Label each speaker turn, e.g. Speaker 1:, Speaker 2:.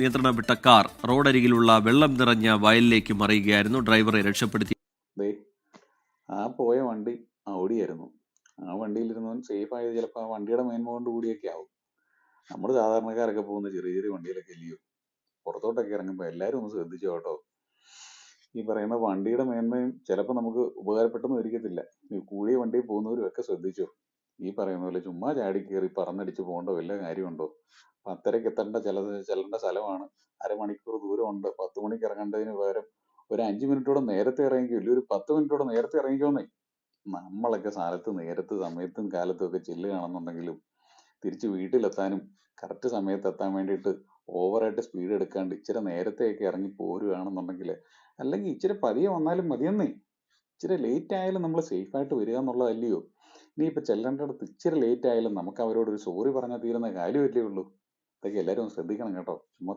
Speaker 1: നിയന്ത്രണം വിട്ട കാർ റോഡരികിലുള്ള വെള്ളം നിറഞ്ഞ വയലിലേക്ക് മറിയുകയായിരുന്നു. ഡ്രൈവറെ രക്ഷപ്പെടുത്തി.
Speaker 2: ആ പോയ വണ്ടി ഓടിയായിരുന്നു ആ വണ്ടിയിലിരുന്നവൻ സേഫ് ആയത് ചിലപ്പോൾ ആ വണ്ടിയുടെ മേന്മ കൊണ്ട് കൂടിയൊക്കെ ആവും. നമ്മൾ സാധാരണക്കാരൊക്കെ പോകുന്ന ചെറിയ ചെറിയ വണ്ടിയിലൊക്കെ ഇല്ലയോ പുറത്തോട്ടൊക്കെ ഇറങ്ങുമ്പോൾ എല്ലാവരും ഒന്ന് ശ്രദ്ധിച്ചു കേട്ടോ? ഈ പറയുന്ന വണ്ടിയുടെ മേന്മയും ചിലപ്പോൾ നമുക്ക് ഉപകാരപ്പെട്ടെന്ന് ഇരിക്കത്തില്ല ഈ കൂടിയ വണ്ടിയിൽ പോകുന്നവരും ഒക്കെ ശ്രദ്ധിച്ചോ? ഈ പറയുന്ന പോലെ ചുമ്മാ ചാടി കയറി പറന്നടിച്ച് പോകേണ്ട വല്ല കാര്യമുണ്ടോ? പത്തരക്ക് എത്തേണ്ട ചില ചെല്ലേണ്ട സ്ഥലമാണ്. അരമണിക്കൂർ ദൂരമുണ്ട്. പത്ത് മണിക്ക് ഇറങ്ങേണ്ടതിന് പകരം ഒരു അഞ്ച് മിനിറ്റോടെ നേരത്തെ ഇറങ്ങിക്കോ. ഇല്ല ഒരു പത്ത് മിനിറ്റോടെ നേരത്തെ ഇറങ്ങിക്കോന്നേ. നമ്മളൊക്കെ സ്ഥലത്ത് നേരത്തെ സമയത്തും കാലത്തും ഒക്കെ ചെല്ലുകയാണെന്നുണ്ടെങ്കിലും തിരിച്ച് വീട്ടിലെത്താനും കറക്റ്റ് സമയത്ത് എത്താൻ വേണ്ടിയിട്ട് ഓവറായിട്ട് സ്പീഡ് എടുക്കാണ്ട് ഇച്ചിരി നേരത്തെയൊക്കെ ഇറങ്ങി പോരുകയാണെന്നുണ്ടെങ്കിൽ അല്ലെങ്കിൽ ഇച്ചിരി പതിയെ വന്നാലും മതിയെന്നേ. ഇച്ചിരി ലേറ്റ് ആയാലും നമ്മൾ സേഫ് ആയിട്ട് വരിക എന്നുള്ളതല്ലയോ? ഇനിയിപ്പോൾ ചെല്ലേണ്ടടുത്ത് ഇച്ചിരി ലേറ്റ് ആയാലും നമുക്ക് അവരോട് ഒരു സോറി പറഞ്ഞാൽ തീരുന്ന കാര്യമല്ലേ ഉള്ളൂ. ഇതൊക്കെ എല്ലാവരും ഒന്ന് ശ്രദ്ധിക്കണം കേട്ടോ. ചുമ്മാ